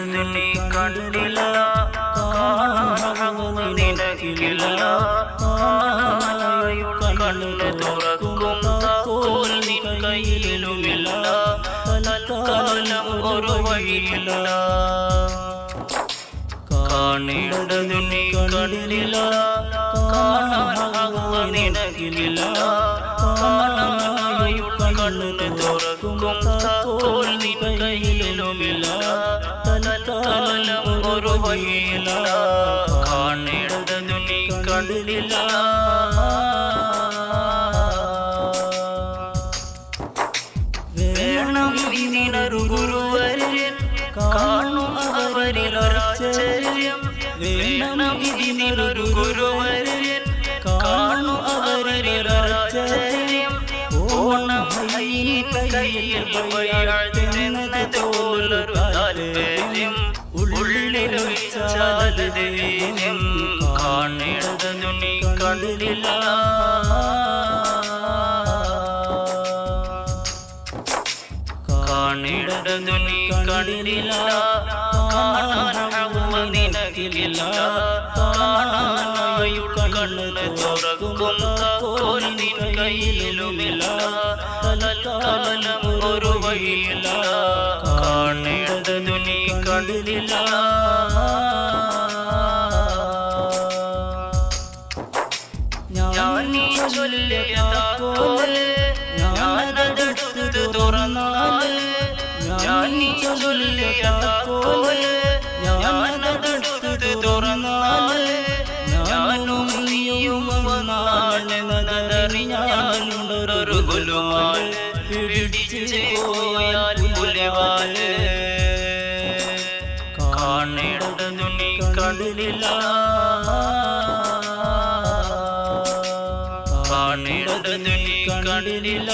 കാണിടത് നീ കണ്ടില്ല. കാണാൻ നിനക്കില്ല കണ്ണു തുറക്കും താക്കോൽ നിൻ കയ്യിലുമില്ല. തൽക്കാലം ഒരു വഴിയില്ല. കാണേണ്ടതു നീ കണ്ടില്ല. കാണാൻ നിനക്കില്ല കണ്ണു തുറക്കും നിൻ കയ്യിലുമില്ല തൽക്കാലം ഒരു വഴിയില്ല കാണിടത് നീ കണ്ടില്ല. വേണം ഇതിനൊരു ഗുരുവര്യൻ കാണും അവരിൽ ഒരാശ്ചര്യം വേണം ഇതിനൊരു ഗുരുവര്യൻ കാണും അവരിൽ ഒരാശ്ചര്യം ഓണം കയ്യിൽ വഴിയാഴ്ചെന്നതുപോലൊരു ഉള്ളിലൊഴിച്ചാലത് ധൈര്യം കാണിടതു നീ കണ്ടില്ല. കാണിടതു നീ കണ്ടില്ല. നിനക്കില്ല. കണ്ണ് തുറക്കും താക്കോൽ കയ്യിലുമില്ല. കാണിടതു കണ്ടില്ല. പിടിച്ച് പോയാൽ പുലിവാൽ. കാണേണ്ടതു നീ കണ്ടില്ല കാണേണ്ടതു നീ കണ്ടില്ല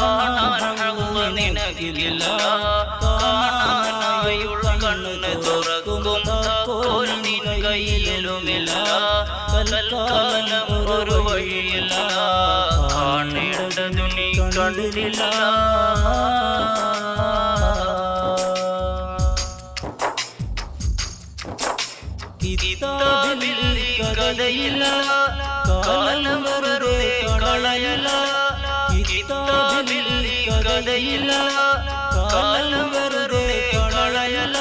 കാണാനുള്ള നിനക്കില്ല. കാണാനായുള്ള കണ്ണ് തുറക്കും താക്കോൽ നിൻ കയ്യിലുമില്ല. തൽക്കാലം ഒരു വഴിയില്ല. നീ കിതാബിൽ കഥയില്ല കാലം വെറുതെ കളയല്ല കിതാബിൽ കഥയില്ല കാലം വെറുതെ കളയല്ല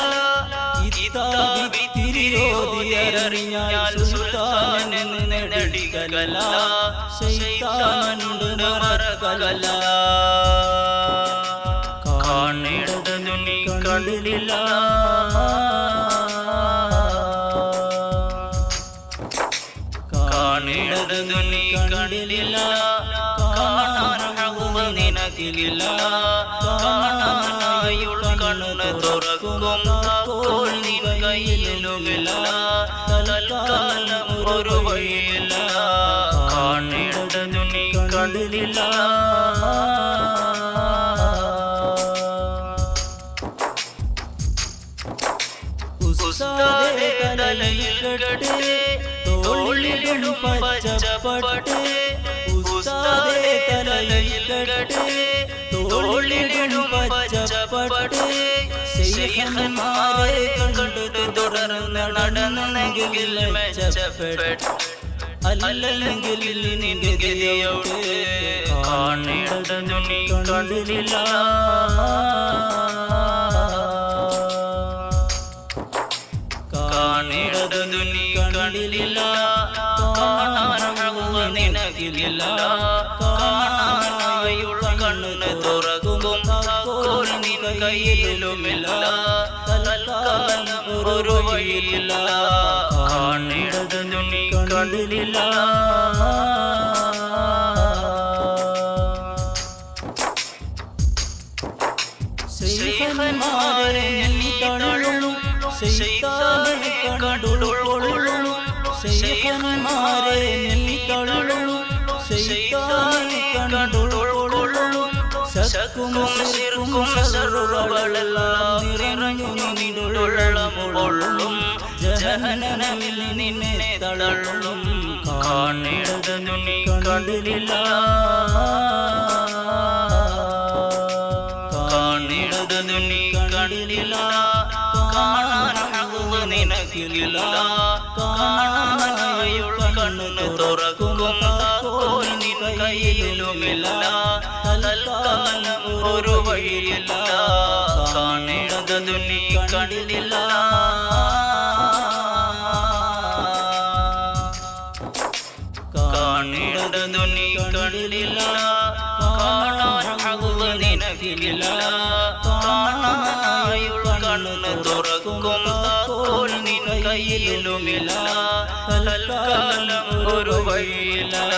കിതാബി തിരിയോതിയറിഞ്ഞാൽ സുൽത്താനെന്ന് നെടിക്കല ശൈത്താനുണ്ട് മറക്കല. കാണിടതു നീ കണ്ടില്ല. കാണിടതു നീ കണ്ടില്ല. കാണാൻ നിനക്കില്ല. കാണാനായുൾ കണ്ണ് തുറക്കും. താക്കോൽ നിൻ കയ്യിലുമില്ല. തൽക്കാലം ഒരു വഴിയില്ല കാണിടതു നീ കണ്ടില്ല ഉസ്താദേ തലയിൽ കെട്ട് തോളിലും പച്ചപ്പട്ട് ഉസ്താദേ തലയിൽ കെട്ട് തോളിലും പച്ചപ്പട്ട് ശൈഖന്മാരെ കണ്ടു തുടർന്ന് നടന്നെങ്കിൽ മെച്ചപ്പെട്ടു. അല്ലെങ്കിൽ നിന്റെ ഗതിയോട് കാണിടതു നീ കണ്ടില്ല കാണിടതു നീ കണ്ടില്ല കാണാൻ നിനക്കില്ല കാണാനായുള്ള കണ്ണ് തുറക്കും കയ്യിലുമില്ല. ഒരു വഴിയില്ല കാണിടതു നീ കണ്ടില്ല ശ്രീഹന്മാരെ നീ തള്ളും. ശൈത്താനെ കണ്ടുകൊള്ളും. ശൈഖന്മാരെ ശക്കും ശിർക്കും സർവകളെല്ലാം നിറഞ്ഞു നിന്നുള്ളം കൊള്ളും ജഹന്നമിൽ നിന്നെ തള്ളും. കാണിടതു നീ കണ്ടില്ല കാണിടതു നീ കണ്ടില്ല ഹഖ് നിനക്കില്ല. കാണാനായുള്ള കണ്ണ് തുറക്കും താക്കോൽ നിൻ കയ്യിലുമില്ല. ഒരു വഴിയില്ല. കാണേണ്ടതു നീ കണ്ടില്ല കാണേണ്ടതു നീ കണ്ടില്ല കാണാൻ ഹഖ് നിനക്കില്ല. കാണാനായുള്ള കണ്ണ് തുറക്കും. നിൻ കയ്യിലുമില്ല. തൽക്കാലം ഒരു വഴിയില്ല.